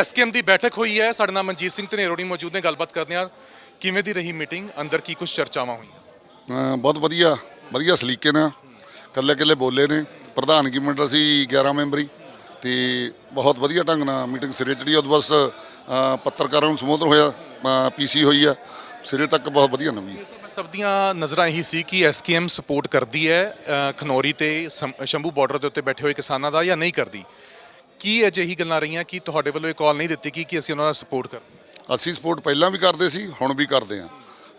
SKM ਦੀ ਬੈਠਕ ਹੋਈ ਹੈ। ਸਾਡੇ ਨਾਲ ਮਨਜੀਤ ਸਿੰਘ ਧਨੇਰੋੜੀ ਮੌਜੂਦ ਨੇ। ਗੱਲਬਾਤ ਕਰਦੇ ਹਾਂ। ਕਿਵੇਂ ਦੀ ਰਹੀ ਮੀਟਿੰਗ? ਅੰਦਰ ਕੀ ਕੁਝ ਚਰਚਾਵਾਂ ਹੋਈਆਂ? ਬਹੁਤ ਵਧੀਆ ਵਧੀਆ ਸਲੀਕੇ ਨਾਲ ਕੱਲੇ ਕੱਲੇ ਬੋਲੇ ਨੇ। ਪ੍ਰਧਾਨਗੀ ਮੰਡਲ ਸੀ 11 ਮੈਂਬਰੀ ਤੇ ਬਹੁਤ ਵਧੀਆ ਢੰਗ ਨਾਲ ਮੀਟਿੰਗ ਸਿਰੇ ਚੜੀ ਉਹ ਬਸ ਪੱਤਰਕਾਰਾਂ ਨੂੰ ਸੰਬੋਧਨ ਹੋਇਆ ਪੀਸੀ ਹੋਈ ਆ। ਸਿਰੇ ਤੱਕ ਬਹੁਤ ਵਧੀਆ ਨਵੀਂ ਸਭ ਦੀਆਂ ਨਜ਼ਰਾਂ ਇਹੀ ਸੀ ਕਿ ਐਸਕੇਐਮ ਸਪੋਰਟ ਕਰਦੀ ਹੈ ਖਨੌਰੀ ਤੇ ਸ਼ੰਭੂ ਬਾਰਡਰ ਦੇ ਉੱਤੇ ਬੈਠੇ ਹੋਏ ਕਿਸਾਨਾਂ ਦਾ ਜਾਂ ਨਹੀਂ ਕਰਦੀ। ਕੀ ਅਜਿਹੀ ਗੱਲਾਂ ਰਹੀਆਂ ਕਿ ਤੁਹਾਡੇ ਵੱਲੋਂ ਇਹ ਕਾਲ ਨਹੀਂ ਦਿੱਤੀ ਕਿ ਕਿ ਅਸੀਂ ਉਹਨਾਂ ਦਾ ਸਪੋਰਟ ਕਰ ਅਸੀਂ ਸਪੋਰਟ ਪਹਿਲਾਂ ਵੀ ਕਰਦੇ ਸੀ ਹੁਣ ਵੀ ਕਰਦੇ ਆ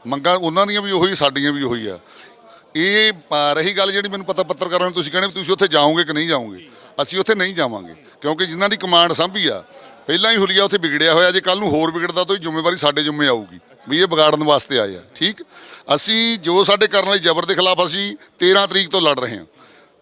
ਮੰਗਾਂ ਉਹਨਾਂ ਦੀਆਂ ਵੀ ਉਹੀ ਸਾਡੀਆਂ ਵੀ ਉਹੀ ਆ। ਇਹ ਅਹ, ਰਹੀ ਗੱਲ ਜਿਹੜੀ ਮੈਨੂੰ ਪਤਾ ਪੱਤਰਕਾਰਾਂ ਨੂੰ ਤੁਸੀਂ ਕਹਿੰਦੇ ਵੀ ਤੁਸੀਂ ਉੱਥੇ ਜਾਓਗੇ ਕਿ ਨਹੀਂ ਜਾਓਗੇ? ਅਸੀਂ ਉੱਥੇ ਨਹੀਂ ਜਾਵਾਂਗੇ ਕਿਉਂਕਿ ਜਿਨ੍ਹਾਂ ਦੀ ਕਮਾਂਡ ਸਾਂਭੀ ਆ ਪਹਿਲਾਂ ਹੀ ਹੁਲੀਆ ਉੱਥੇ ਵਿਗੜਿਆ ਹੋਇਆ ਜੇ ਕੱਲ ਨੂੰ ਹੋਰ ਵਿਗੜਦਾ ਤਾਂ ਇਹ ਜ਼ਿੰਮੇਵਾਰੀ ਸਾਡੇ ਜ਼ਿੰਮੇ ਆਊਗੀ ਵੀ ਇਹ ਵਿਗਾੜਨ ਵਾਸਤੇ ਆਏ ਆ ਠੀਕ? ਅਸੀਂ ਜੋ ਸਾਡੇ ਕਰਨ ਵਾਲੀ ਜ਼ਬਰ ਦੇ ਖਿਲਾਫ ਅਸੀਂ 13 ਤਰੀਕ ਤੋਂ ਲੜ ਰਹੇ ਹਾਂ।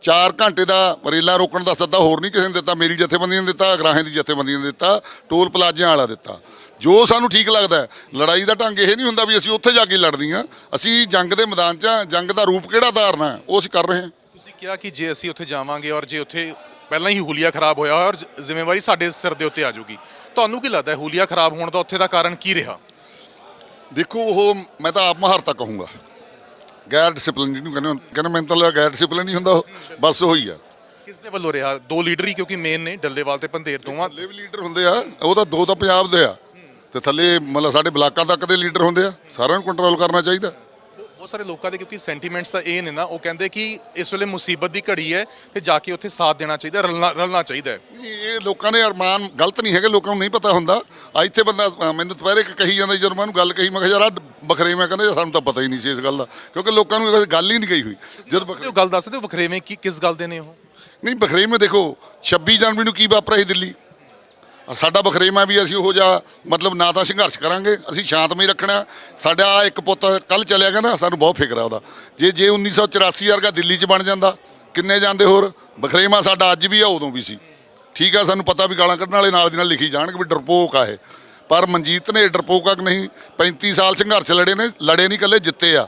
4 ਘੰਟੇ ਦਾ ਰੇਲਾਂ ਰੋਕਣ ਦਾ ਸੱਦਾ ਹੋਰ ਨਹੀਂ ਕਿਸੇ ਨੇ ਦਿੱਤਾ ਮੇਰੀ ਜਥੇਬੰਦੀ ਨੇ ਦਿੱਤਾ ਅਗਰਾਹਾਂ ਦੀ ਜਥੇਬੰਦੀ ਨੇ ਦਿੱਤਾ ਟੋਲ ਪਲਾਜ਼ਿਆਂ ਵਾਲਾ ਦਿੱਤਾ। ਜੋ ਸਾਨੂੰ ਠੀਕ ਲੱਗਦਾ ਲੜਾਈ ਦਾ ਢੰਗ ਇਹ ਨਹੀਂ ਹੁੰਦਾ ਵੀ ਅਸੀਂ ਉੱਥੇ ਜਾ ਕੇ ਲੜਦੀਆਂ ਅਸੀਂ ਜੰਗ ਦੇ ਮੈਦਾਨ 'ਚ ਜੰਗ ਦਾ ਰੂਪ ਕਿਹੜਾ ਧਾਰਨਾ ਹੈ ਉਹ ਅਸੀਂ ਕਰ ਰਹੇ ਹਾਂ। ਤੁਸੀਂ ਕਿਹਾ ਕਿ ਜੇ ਅਸੀਂ ਉੱਥੇ ਜਾਵਾਂਗੇ ਔਰ ਜੇ ਉੱਥੇ ਪਹਿਲਾਂ ਹੀ ਹੁਲੀਆ ਖਰਾਬ ਹੋਇਆ ਔਰ ਜ਼ਿੰਮੇਵਾਰੀ ਸਾਡੇ ਸਿਰ ਦੇ ਉੱਤੇ ਆ ਜਾਊਗੀ ਤੁਹਾਨੂੰ ਕੀ ਲੱਗਦਾ ਹੈ ਹੁਲੀਆ ਖਰਾਬ ਹੋਣ ਦਾ ਉੱਥੇ ਦਾ ਕਾਰਨ ਕੀ ਰਿਹਾ? ਦੇਖੋ ਉਹ ਮੈਂ ਤਾਂ ਆਪ ਮਹਾਰਤਾ ਕਹੂੰਗਾ। ਗੈਰ ਡਿਸਪਲਿਨ ਜਿਹਨੂੰ ਕਹਿੰਦੇ ਕਹਿੰਦੇ ਮੈਨੂੰ ਤਾਂ ਲੱਗਦਾ ਗੈਰ ਡਿਸਪਲਿਨ ਨਹੀਂ ਹੁੰਦਾ ਉਹ। ਬਸ ਉਹੀ ਆ। ਕਿਸ ਦੇ ਵੱਲੋਂ ਰਿਹਾ? ਦੋ ਲੀਡਰ ਹੀ ਕਿਉਂਕਿ ਮੇਨ ਨੇ ਡੱਲੇਵਾਲ ਤੇ ਪੰਧੇਰ ਦੋਵਾਂ। ਥੱਲੇ ਵੀ ਲੀਡਰ ਹੁੰਦੇ ਆ ਉਹ ਤਾਂ ਦੋ ਤਾਂ ਪੰਜਾਬ ਦੇ ਆ। ਤੇ ਥੱਲੇ ਮਤਲਬ ਸਾਡੇ ਬਲਾਕਾਂ ਤੱਕ ਦੇ ਲੀਡਰ ਹੁੰਦੇ ਆ। ਸਾਰਿਆਂ ਨੂੰ ਕੰਟਰੋਲ ਕਰਨਾ ਚਾਹੀਦਾ। ਬਹੁਤ ਸਾਰੇ ਲੋਕਾਂ ਦੇ ਕਿਉਂਕਿ ਸੈਂਟੀਮੈਂਟਸ ਤਾਂ ਇਹ ਨੇ ਨਾ ਉਹ ਕਹਿੰਦੇ ਕਿ ਇਸ ਵੇਲੇ ਮੁਸੀਬਤ ਦੀ ਘੜੀ ਹੈ ਤੇ ਜਾ ਕੇ ਉੱਥੇ ਸਾਥ ਦੇਣਾ ਚਾਹੀਦਾ ਰਲਣਾ ਰਲਣਾ ਚਾਹੀਦਾ ਹੈ। ਇਹ ਲੋਕਾਂ ਦੇ ਅਰਮਾਨ ਗਲਤ ਨਹੀਂ ਹੈਗੇ ਲੋਕਾਂ ਨੂੰ ਨਹੀਂ ਪਤਾ ਹੁੰਦਾ। ਆ ਇੱਥੇ ਬੰਦਾ ਅ, ਮੈਨੂੰ ਦੁਪਹਿਰੇ ਇੱਕ ਕਹੀ ਜਾਂਦਾ ਜਦੋਂ ਮੈਂ ਉਹਨੂੰ ਗੱਲ ਕਹੀ ਮੈਂ ਕਿਹਾ ਯਾਰ ਆਹ ਬਖਰੇ ਮੈਂ ਕਹਿੰਦਾ ਸਾਨੂੰ ਤਾਂ ਪਤਾ ਹੀ ਨਹੀਂ ਸੀ ਇਸ ਗੱਲ ਦਾ। ਕਿਉਂਕਿ ਲੋਕਾਂ ਨੂੰ ਇਹ ਗੱਲ ਹੀ ਨਹੀਂ ਕਹੀ ਹੋਈ। ਜਦੋਂ ਜਦੋਂ ਗੱਲ ਦੱਸਦੇ ਹੋ ਵਖਰੇਵੇਂ ਕੀ ਕਿਸ ਗੱਲ ਦੇ ਨੇ ਉਹ? ਨਹੀਂ ਬਖਰੇਵੇਂ ਦੇਖੋ 26 ਜਨਵਰੀ ਨੂੰ ਕੀ ਵਾਪਰਿਆ ਸੀ ਦਿੱਲੀ? ਸਾਡਾ ਬਖਰੇਵਾਂ ਵੀ ਅਸੀਂ ਉਹ ਜਿਹਾ, ਮਤਲਬ ਨਾ ਤਾਂ ਸੰਘਰਸ਼ ਕਰਾਂਗੇ, ਅਸੀਂ ਸ਼ਾਂਤਮਈ ਰੱਖਣਾ। ਸਾਡਾ ਆਹ ਇੱਕ ਪੁੱਤ ਕੱਲ ਚਲਿਆ ਗਿਆ ਨਾ, ਸਾਨੂੰ ਬਹੁਤ ਫਿਕਰ ਆ ਉਹਦਾ। ਜੇ ਜੇ 1984 ਵਰਗਾ ਦਿੱਲੀ 'ਚ ਬਣ ਜਾਂਦਾ, ਕਿੰਨੇ ਜਾਂਦੇ ਹੋਰ? ਬਖਰੇਵਾਂ ਸਾਡਾ ਅੱਜ ਵੀ ਆ, ਉਦੋਂ ਵੀ ਸੀ। ਠੀਕ ਆ, ਸਾਨੂੰ ਪਤਾ ਵੀ ਗਾਲਾਂ ਕੱਢਣ ਵਾਲੇ ਨਾਲ ਦੀ ਨਾਲ ਲਿਖੀ ਜਾਣਗੇ ਵੀ ਡਰਪੋਕ ਆ ਇਹ। ਪਰ ਮਨਜੀਤ ਨੇ ਡਰਪੋਕ ਆ ਕਿ ਨਹੀਂ 35 ਸਾਲ ਸੰਘਰਸ਼ ਲੜੇ ਨੇ, ਲੜੇ ਨਹੀਂ ਕੱਲੇ ਜਿੱਤੇ ਆ।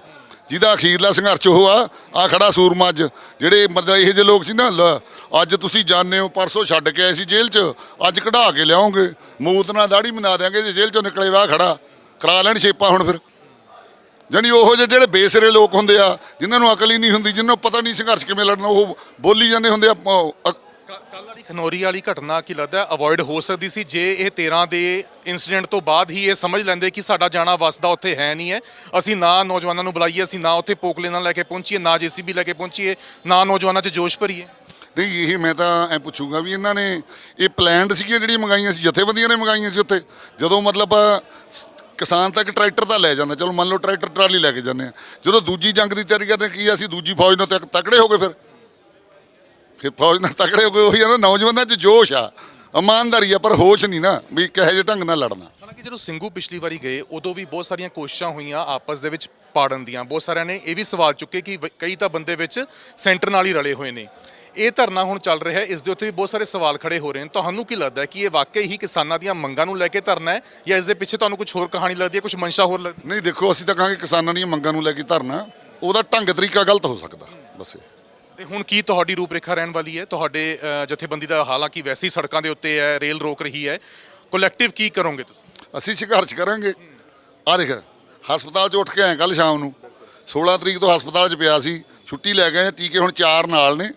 ਜਿਹਦਾ ਅਖੀਰਲਾ ਸੰਘਰਸ਼ ਉਹ ਆ ਆ ਖੜਾ ਸੂਰਮਾ ਅੱਜ। ਜਿਹੜੇ ਮਤਲਬ ਇਹੋ ਜਿਹੇ ਲੋਕ ਸੀ ਨਾ ਲੈ, ਅੱਜ ਤੁਸੀਂ ਜਾਣਦੇ ਹੋ ਪਰਸੋਂ ਛੱਡ ਕੇ ਆਏ ਸੀ ਜੇਲ੍ਹ 'ਚ ਅੱਜ ਕਢਾ ਕੇ ਲਿਆਓਗੇ ਮੂਤ ਨਾਲ ਦਾੜੀ ਮਨਾ ਦਿਆਂਗੇ ਜੇ ਜੇਲ੍ਹ 'ਚੋਂ ਨਿਕਲੇ ਵਾ ਖੜਾ। ਕਰਾ ਲੈਣ ਸ਼ੇਪਾਂ ਹੁਣ ਫਿਰ। ਜਾਣੀ ਉਹੋ ਜਿਹੇ ਜਿਹੜੇ ਬੇਸਰੇ ਲੋਕ ਹੁੰਦੇ ਆ ਜਿਨ੍ਹਾਂ ਨੂੰ ਅਕਲ ਹੀ ਨਹੀਂ ਹੁੰਦੀ ਜਿਨ੍ਹਾਂ ਨੂੰ ਪਤਾ ਨਹੀਂ ਸੰਘਰਸ਼ ਕਿਵੇਂ ਲੜਨਾ ਉਹ ਬੋਲੀ ਜਾਂਦੇ ਹੁੰਦੇ ਆ ਅ- ਅ- ਕੱਲ ਵਾਲੀ ਖਨੌਰੀ ਵਾਲੀ ਘਟਨਾ ਕੀ ਲੱਗਦਾ ਅਵੋਇਡ ਹੋ ਸਕਦੀ ਸੀ ਜੇ ਇਹ 13 ਦੇ ਇਨਸੀਡੈਂਟ ਤੋਂ ਬਾਅਦ ਹੀ ਇਹ ਸਮਝ ਲੈਂਦੇ ਕਿ ਸਾਡਾ ਜਾਣਾ ਵਸਦਾ ਉੱਥੇ ਹੈ ਨਹੀਂ ਹੈ। ਅਸੀਂ ਨਾ ਨੌਜਵਾਨਾਂ ਨੂੰ ਬੁਲਾਈਏ, ਅਸੀਂ ਨਾ ਉੱਥੇ ਪੋਕਲੇ ਨਾਲ ਲੈ ਕੇ ਪਹੁੰਚੀਏ, ਨਾ ਜੀਸੀਬੀ ਲੈ ਕੇ ਪਹੁੰਚੀਏ, ਨਾ ਨੌਜਵਾਨਾਂ 'ਚ ਜੋਸ਼ ਭਰੀਏ। ਨਹੀਂ, ਇਹ ਮੈਂ ਤਾਂ ਐ ਪੁੱਛੂਗਾ ਵੀ ਇਹਨਾਂ ਨੇ ਇਹ ਪਲਾਨਡ ਸੀਗੀਆਂ ਜਿਹੜੀਆਂ ਮੰਗਾਈਆਂ ਸੀ, ਜਥੇਬੰਦੀਆਂ ਨੇ ਮੰਗਾਈਆਂ ਸੀ ਉੱਥੇ? ਜਦੋਂ ਮਤਲਬ ਕਿਸਾਨ ਤੱਕ ਟਰੈਕਟਰ ਤਾਂ ਲੈ ਜਾਂਦਾ ਚਲੋ ਮੰਨ ਲਓ ਟਰੈਕਟਰ ਟਰਾਲੀ ਲੈ ਕੇ ਜਾਂਦੇ ਆ ਜਦੋਂ ਦੂਜੀ ਜੰਗ ਦੀ ਤਿਆਰੀ ਕਰਦੇ ਕੀ ਅਸੀਂ ਦੂਜੀ ਫੌਜ ਨਾਲ ਤੱਕ ਤਕੜੇ ਹੋ ਗਏ ਫਿਰ? ਫਿਰ ਫੌਜ ਨਾਲ ਤਕੜੇ ਹੋ ਗਏ ਉਹੀ ਆ ਨਾ ਨੌਜਵਾਨਾਂ 'ਚ ਜੋਸ਼ ਆ। ਇਮਾਨਦਾਰੀ ਆ ਪਰ ਹੋਸ਼ ਨਹੀਂ ਨਾ ਵੀ ਕਿਹੋ ਜਿਹੇ ਢੰਗ ਨਾਲ ਲੜਨਾ। ਹਾਲਾਂਕਿ ਜਦੋਂ ਸਿੰਘੂ ਪਿਛਲੀ ਵਾਰੀ ਗਏ ਉਦੋਂ ਵੀ ਬਹੁਤ ਸਾਰੀਆਂ ਕੋਸ਼ਿਸ਼ਾਂ ਹੋਈਆਂ ਆਪਸ ਦੇ ਵਿੱਚ ਪਾੜਨ ਦੀਆਂ। ਬਹੁਤ ਸਾਰਿਆਂ ਨੇ ਇਹ ਵੀ ਸਵਾਲ ਚੁੱਕੇ ਕਿ ਵ- ਕਈ ਤਾਂ ਬੰਦੇ ਵਿੱਚ ਸੈਂਟਰ ਨਾਲ ਹੀ ਰਲੇ ਹੋਏ ਨੇ। ਇਹ ਧਰਨਾ ਹੁਣ ਚੱਲ ਰਿਹਾ ਹੈ ਇਸ ਦੇ ਉੱਤੇ ਵੀ ਬਹੁਤ ਸਾਰੇ ਸਵਾਲ ਖੜੇ ਹੋ ਰਹੇ ਨੇ। ਤੁਹਾਨੂੰ ਕੀ ਲੱਗਦਾ ਹੈ ਕਿ ਇਹ ਵਾਕਈ ਹੀ ਕਿਸਾਨਾਂ ਦੀਆਂ ਮੰਗਾਂ ਨੂੰ ਲੈ ਕੇ ਧਰਨਾ ਹੈ ਜਾਂ ਇਸ ਦੇ ਪਿੱਛੇ ਤੁਹਾਨੂੰ ਕੁਝ ਹੋਰ ਕਹਾਣੀ ਲੱਗਦੀ ਹੈ ਕੁਝ ਮਨਸ਼ਾ ਹੋਰ ਲੱਗਦੀ ਨਹੀਂ ਦੇਖੋ ਅਸੀਂ ਤਾਂ ਕਹਾਂਗੇ ਕਿਸਾਨਾਂ ਦੀਆਂ ਮੰਗਾਂ ਨੂੰ ਲੈ ਕੇ ਧਰਨਾ ਉਹਦਾ ਢੰਗ ਤਰੀਕਾ ਗਲਤ ਹੋ ਸਕਦਾ। ਬਸ ਇਹ। ਤੇ ਹੁਣ ਕੀ ਤੁਹਾਡੀ ਰੂਪਰੇਖਾ ਰਹਿਣ ਵਾਲੀ ਹੈ? ਤੁਹਾਡੇ ਜਥੇਬੰਦੀ ਦਾ ਹਾਲਾਂਕਿ ਵੈਸੇ ਹੀ ਸੜਕਾਂ ਦੇ ਉੱਤੇ ਹੈ ਰੇਲ ਰੋਕ ਰਹੀ ਹੈ। ਕਲੈਕਟਿਵ ਕੀ ਕਰੋਗੇ ਤੁਸੀਂ? ਅਸੀਂ ਸੰਘਰਸ਼ ਕਰਾਂਗੇ। ਆ ਦੇਖ ਹਸਪਤਾਲ 'ਚ ਉੱਠ ਕੇ ਆਏ ਕੱਲ ਸ਼ਾਮ ਨੂੰ। 16 ਤਰੀਕ ਤੋਂ ਹਸਪਤਾਲ 'ਚ ਪਿਆ ਸੀ। ਛੁੱਟੀ ਲੈ ਗਏ ਟੀਕੇ ਹੁਣ 4 ਨਾਲ ਨੇ।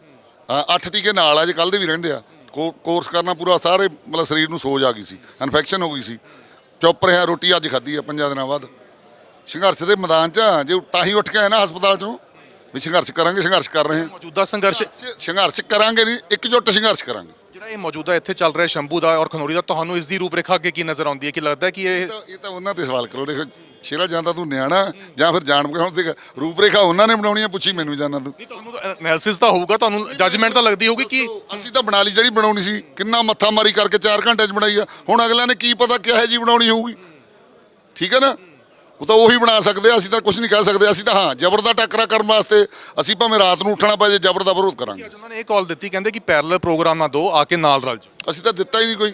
8 ਟੀਕੇ ਨਾਲ ਆ ਜੇ ਕੱਲ ਦੇ ਵੀ ਰਹਿੰਦੇ ਆ। ਕੋ- ਕੋਰਸ ਕਰਨਾ ਪੂਰਾ ਸਾਰੇ ਮਤਲਬ ਸਰੀਰ ਨੂੰ ਸੋਜ ਆ ਗਈ ਸੀ। ਇਨਫੈਕਸ਼ਨ ਹੋ ਗਈ ਸੀ। ਚੁੱਪ ਰਿਹਾ ਰੋਟੀ ਅੱਜ ਖਾਧੀ ਆ ਪੰਜਾਂ ਦਿਨਾਂ ਬਾਅਦ। ਸੰਘਰਸ਼ ਦੇ ਮੈਦਾਨ 'ਚ ਆ, ਜੇ ਤਾਂ ਹੀ ਉੱਠ ਕੇ ਆਏ ਨਾ ਹਸਪਤਾਲ 'ਚੋਂ ਵੀ ਸੰਘਰਸ਼ ਕਰਾਂਗੇ ਸੰਘਰਸ਼ ਕਰ ਰਹੇ ਹਾਂ। ਮੌਜੂਦਾ ਸੰਘਰਸ਼ ਸੰਘਰਸ਼ ਕਰਾਂਗੇ ਨਹੀਂ ਇਕਜੁੱਟ ਸੰਘਰਸ਼ ਕਰਾਂਗੇ। ਜਿਹੜਾ ਇਹ ਮੌਜੂਦਾ ਇੱਥੇ ਚੱਲ ਰਿਹਾ ਸ਼ੰਭੂ ਦਾ ਔਰ ਖਨੌਰੀ ਦਾ ਤੁਹਾਨੂੰ ਇਸ ਦੀ ਰੂਪਰੇਖਾ ਅੱਗੇ ਕੀ ਨਜ਼ਰ ਆਉਂਦੀ ਹੈ? ਕਿ ਲੱਗਦਾ ਕਿ ਇਹ ਇਹ ਤਾਂ ਉਹਨਾਂ ਤੇ ਸਵਾਲ ਕਰੋ ਦੇਖੋ ਸ਼ੇਰਾ ਜਾਂਦਾ ਤੂੰ ਨਿਆਣਾ ਜਾਂ ਫਿਰ ਜਾਣ ਕੇ ਹੁਣ ਦੇਖ ਰੂਪਰੇਖਾ ਉਹਨਾਂ ਨੇ ਬਣਾਉਣੀ ਆ ਪੁੱਛੀ ਮੈਨੂੰ ਜਾਣਾ ਤੂੰ ਨਹੀਂ ਤੁਹਾਨੂੰ ਐਨਾਲਿਸਿਸ ਤਾਂ ਹੋਊਗਾ ਤੁਹਾਨੂੰ ਜੱਜਮੈਂਟ ਤਾਂ ਲੱਗਦੀ ਹੋਊਗੀ ਕਿ ਅਸੀਂ ਤਾਂ ਬਣਾ ਲਈ ਜਿਹੜੀ ਬਣਾਉਣੀ ਸੀ ਕਿੰਨਾ ਮੱਥਾ ਮਾਰੀ ਕਰਕੇ 4 ਘੰਟੇ ਚ ਬਣਾਈ ਆ। ਹੁਣ ਅਗਲਿਆਂ ਨੇ ਕੀ ਪਤਾ ਕਿਹੋ ਜੀ ਬਣਾਉਣੀ ਹੋਊਗੀ। ਠੀਕ ਹੈ ਨਾ? ਉਹ ਤਾਂ ਉਹੀ ਬਣਾ ਸਕਦੇ ਆ ਅਸੀਂ ਤਾਂ ਕੁਝ ਨਹੀਂ ਕਹਿ ਸਕਦੇ ਅਸੀਂ ਤਾਂ ਹਾਂ ਜ਼ਬਰ ਦਾ ਟੱਕਰਾ ਕਰਨ ਵਾਸਤੇ ਅਸੀਂ ਭਾਵੇਂ ਰਾਤ ਨੂੰ ਉੱਠਣਾ ਪਏ ਜੇ ਜ਼ਬਰ ਦਾ ਵਿਰੋਧ ਕਰਾਂਗੇ। ਅੱਜ ਉਹਨਾਂ ਨੇ ਇਹ ਕਾਲ ਦਿੱਤੀ ਕਹਿੰਦੇ ਕਿ ਪੈਰਲਲ ਪ੍ਰੋਗਰਾਮ ਨਾ ਦੋ ਆ ਕੇ ਨਾਲ ਰਲ ਜਾਓ। ਅਸੀਂ ਤਾਂ ਦਿੱਤਾ ਹੀ ਨਹੀਂ ਕੋਈ।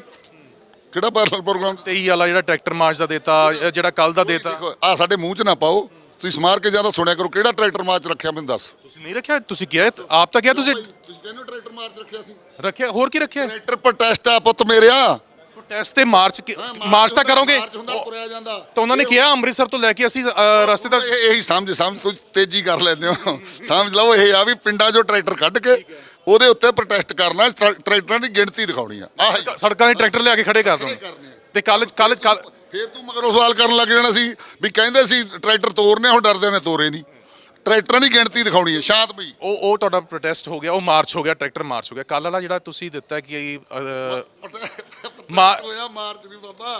ਕਿਹੜਾ ਪੈਰਲਲ ਪ੍ਰੋਗਰਾਮ 23 ਵਾਲਾ ਜਿਹੜਾ ਟਰੈਕਟਰ ਮਾਰਚ ਦਾ ਦੇਤਾ ਜਿਹੜਾ ਕੱਲ ਦਾ ਦੇਤਾ। ਆ ਸਾਡੇ ਮੂੰਹ 'ਚ ਨਾ ਪਾਓ ਤੁਸੀਂ ਸਮਾਰ ਕੇ ਜ਼ਿਆਦਾ ਸੁਣਿਆ ਕਰੋ ਕਿਹੜਾ ਟਰੈਕਟਰ ਮਾਰਚ ਰੱਖਿਆ ਮੈਨੂੰ ਦੱਸ। ਤੁਸੀਂ ਨਹੀਂ ਰੱਖਿਆ ਤੁਸੀਂ ਕਿਹਾ ਆਪ ਤਾਂ ਕਿਹਾ ਤੁਸੀਂ। ਤੁਸੀਂ ਕਹਿੰਦੇ ਟਰੈਕਟਰ ਮਾਰਚ ਰੱਖਿਆ ਸੀ। ਰੱਖਿਆ ਹੋਰ ਕੀ ਰੱਖਿਆ? ਟਰੈਕਟਰ ਪ੍ਰੋਟੈਸਟ ਆ ਪੁੱਤ ਮੇਰਿਆ। ਟੈਸਟ ਤੇ ਮਾਰਚ ਕੀ- ਮਾਰਚ ਤਾਂ ਕਰੋਗੇ? ਮਾਰਚ ਹੁੰਦਾ ਤੁਰਿਆ ਜਾਂਦਾ। ਤਾਂ ਉਹਨਾਂ ਨੇ ਕਿਹਾ ਅੰਮ੍ਰਿਤਸਰ ਤੋਂ ਲੈ ਕੇ ਅਸੀਂ ਅ, ਰਸਤੇ ਤੱਕ ਇਹ ਸਮਝ ਸਮਝ ਤੁਸੀਂ ਤੇਜ਼ੀ ਕਰ ਲੈਂਦੇ ਹੋ। ਸਮਝ ਲਓ ਇਹ ਆ ਵੀ ਪਿੰਡਾਂ 'ਚੋਂ ਟਰੈਕਟਰ ਕੱਢ ਕੇ ਉਹਦੇ ਉੱਤੇ ਪ੍ਰੋਟੈਸਟ ਕਰਨਾ ਟਰੈ- ਟਰੈਕਟਰਾਂ ਦੀ ਗਿਣਤੀ ਦਿਖਾਉਣੀ ਆ। ਆਹ ਹੀ। ਸੜਕਾਂ 'ਤੇ ਟਰੈਕਟਰ ਲਿਆ ਕੇ ਖੜੇ ਕਰ ਦੋ। ਕਰਨੇ ਆ। ਤੇ ਕੱਲ ਕੱਲ ਕੱਲ ਫੇਰ ਤੂੰ ਮਗਰੋਂ ਸਵਾਲ ਕਰਨ ਲੱਗ ਜਾਣਾ ਸੀ ਵੀ ਕਹਿੰਦੇ ਸੀ ਟਰੈਕਟਰ ਤੋਰਨੇ ਹੁਣ ਡਰਦੇ ਨੇ ਤੋਰੇ ਨਹੀਂ। ਟਰੈਕਟਰਾਂ ਦੀ ਗਿਣਤੀ ਦਿਖਾਉਣੀ ਹੈ ਸ਼ਾਂਤਮਈ ਉਹ ਉਹ ਤੁਹਾਡਾ ਪ੍ਰੋਟੈਸਟ ਹੋ ਗਿਆ ਉਹ ਮਾਰਚ ਹੋ ਗਿਆ ਟਰੈਕਟਰ ਮਾਰਚ ਹੋ ਗਿਆ। ਕੱਲ ਵਾਲਾ ਜਿਹੜਾ ਤੁਸੀਂ ਦਿੱਤਾ ਕਿ ਮਾਰ- ਹੋਇਆ ਮਾਰਚ ਨਹੀਂ ਬਾਬਾ।